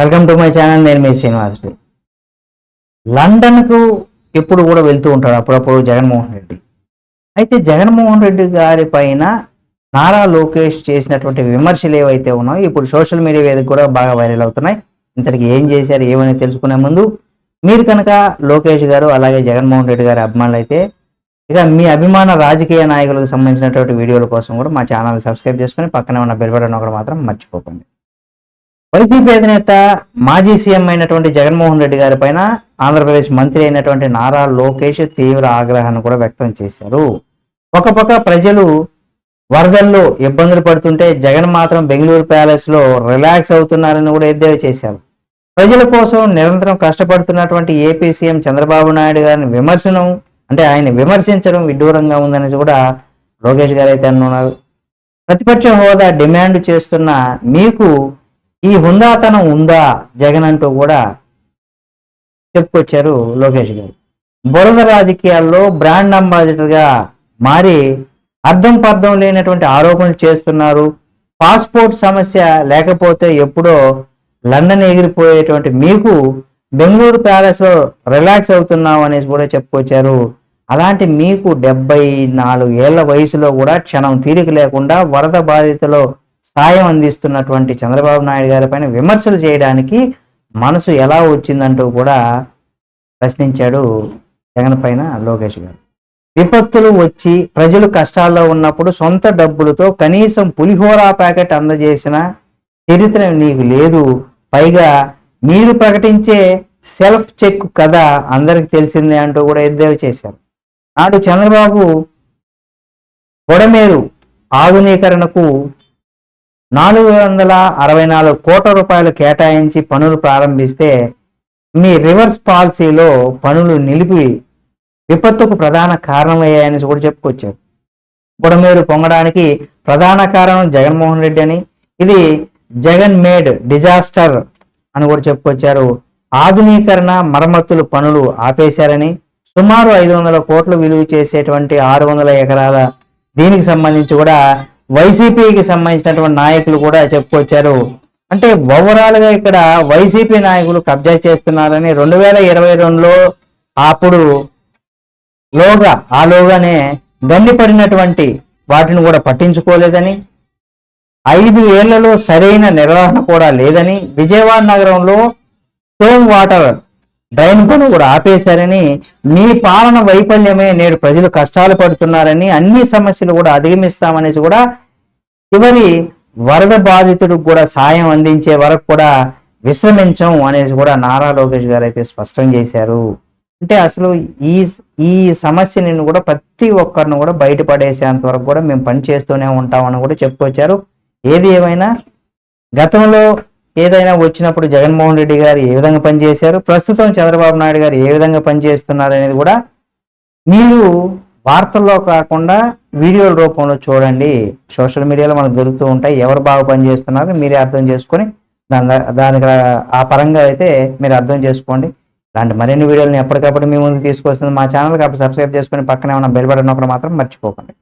Welcome to my channel నేను మీ శ్రీనివాసుడు. లండన్కు ఎప్పుడు కూడా వెళ్తూ ఉంటాడు అప్పుడప్పుడు జగన్మోహన్ రెడ్డి. అయితే జగన్మోహన్ రెడ్డి గారి పైన నారా లోకేష్ చేసినటువంటి విమర్శలు ఏవైతే ఉన్నాయో ఇప్పుడు సోషల్ మీడియా వేదిక కూడా బాగా వైరల్ అవుతున్నాయి. ఇంతటికి ఏం చేశారు ఏమని తెలుసుకునే ముందు మీరు కనుక లోకేష్ గారు అలాగే జగన్మోహన్ రెడ్డి గారి అభిమానులు అయితే ఇక మీ అభిమాన రాజకీయ నాయకులకు సంబంధించినటువంటి వీడియోల కోసం కూడా మా ఛానల్ సబ్స్క్రైబ్ చేసుకొని పక్కనే ఉన్న బెల్ బటన్ ఒకటి మాత్రం మర్చిపోకండి. వైసీపీ అధినేత మాజీ సీఎం అయినటువంటి జగన్మోహన్ రెడ్డి గారి పైన ఆంధ్రప్రదేశ్ మంత్రి అయినటువంటి నారా లోకేష్ తీవ్ర ఆగ్రహాన్ని కూడా వ్యక్తం చేశారు. ఒక పక్క ప్రజలు వరదల్లో ఇబ్బందులు పడుతుంటే జగన్ మాత్రం బెంగళూరు ప్యాలెస్లో రిలాక్స్ అవుతున్నారని కూడా ఎద్దేవా చేశారు. ప్రజల కోసం నిరంతరం కష్టపడుతున్నటువంటి ఏపీ సీఎం చంద్రబాబు నాయుడు గారిని విమర్శనం అంటే ఆయన విమర్శించడం విడ్డూరంగా ఉందని కూడా లోకేష్ గారు అయితే అన్నారు. ప్రతిపక్ష హోదా డిమాండ్ చేస్తున్న మీకు ఈ హుందాతనం ఉందా? జగన్ అంటూ కూడా చెప్పుకొచ్చారు లోకేష్ గారు. బురద రాజకీయాల్లో బ్రాండ్ అంబాసిడర్గా మారి అర్థం పర్థం లేనటువంటి ఆరోపణలు చేస్తున్నారు. పాస్పోర్ట్ సమస్య లేకపోతే ఎప్పుడో లండన్ ఎగిరిపోయేటువంటి మీకు బెంగళూరు ప్యాలెస్లో రిలాక్స్ అవుతున్నాం అనేసి కూడా చెప్పుకొచ్చారు. అలాంటి మీకు డెబ్బై నాలుగు ఏళ్ళ వయసులో కూడా క్షణం తీరిక లేకుండా వరద బాధితులు సాయం అందిస్తున్నటువంటి చంద్రబాబు నాయుడు గారి పైన విమర్శలు చేయడానికి మనసు ఎలా వచ్చిందంటూ కూడా ప్రశ్నించాడు జగన్ పైన లోకేష్ గారు. విపత్తులు వచ్చి ప్రజలు కష్టాల్లో ఉన్నప్పుడు సొంత డబ్బులతో కనీసం పులిహోరా ప్యాకెట్ అందజేసిన చరిత్ర నీకు లేదు. పైగా మీరు ప్రకటించే సెల్ఫ్ చెక్ కథ అందరికి తెలిసిందే అంటూ కూడా ఎద్దేవా చేశారు. నాడు చంద్రబాబు పొడమేరు ఆధునీకరణకు నాలుగు వందల అరవై నాలుగు కోట్ల రూపాయలు కేటాయించి పనులు ప్రారంభిస్తే మీ రివర్స్ పాలసీలో పనులు నిలిపి విపత్తుకు ప్రధాన కారణమయ్యాయని కూడా చెప్పుకొచ్చారు. బుడమేరు పొంగడానికి ప్రధాన కారణం జగన్మోహన్ రెడ్డి అని ఇది జగన్ మేడ్ డిజాస్టర్ అని కూడా చెప్పుకొచ్చారు. ఆధునీకరణ మరమ్మతులు పనులు ఆపేశారని సుమారు ఐదు వందల కోట్లు విలువ చేసేటువంటి ఆరు వందల ఎకరాల దీనికి సంబంధించి కూడా వైసీపీకి సంబంధించినటువంటి నాయకులు కూడా చెప్పుకొచ్చారు. అంటే ఓవరాల్గా ఇక్కడ వైసీపీ నాయకులు కబ్జా చేస్తున్నారని రెండు వేల ఇరవై రెండులో అప్పుడు లోగా ఆ లోగానే గండిపడినటువంటి వాటిని కూడా పట్టించుకోలేదని ఐదు ఏళ్ళలో సరైన నిర్వహణ కూడా లేదని విజయవాడ నగరంలో స్టోమ్ వాటర్ డ్రైన్ పను కూడా ఆపేశారని మీ పాలన వైఫల్యమే నేడు ప్రజలు కష్టాలు పడుతున్నారని అన్ని సమస్యలు కూడా అధిగమిస్తామనేసి కూడా చివరి వరద బాధితుడికి కూడా సాయం అందించే వరకు కూడా విశ్రమించం అనేసి కూడా నారా లోకేష్ గారు అయితే స్పష్టం చేశారు. అంటే అసలు ఈ ఈ సమస్యని కూడా ప్రతి ఒక్కరిని కూడా బయటపడేసేంత వరకు కూడా మేము పని చేస్తూనే ఉంటామని కూడా చెప్పుకొచ్చారు. ఏది ఏమైనా గతంలో ఏదైనా వచ్చినప్పుడు జగన్మోహన్ రెడ్డి గారు ఏ విధంగా పనిచేశారు? ప్రస్తుతం చంద్రబాబు నాయుడు గారు ఏ విధంగా పనిచేస్తున్నారు అనేది కూడా మీరు వార్తల్లో కాకుండా వీడియోల రూపంలో చూడండి. సోషల్ మీడియాలో మనకు దొరుకుతూ ఉంటాయి. ఎవరు బాగా పనిచేస్తున్నారో మీరే అర్థం చేసుకొని దాని దానికి ఆ పరంగా అయితే మీరు అర్థం చేసుకోండి. ఇలాంటి మరిన్ని వీడియోలను ఎప్పటికప్పుడు మీ ముందుకు తీసుకొస్తుంది మా ఛానల్. కాబట్టి సబ్స్క్రైబ్ చేసుకొని పక్కనే ఉన్న బెల్ బటన్ ఒకటి మాత్రం మర్చిపోకండి.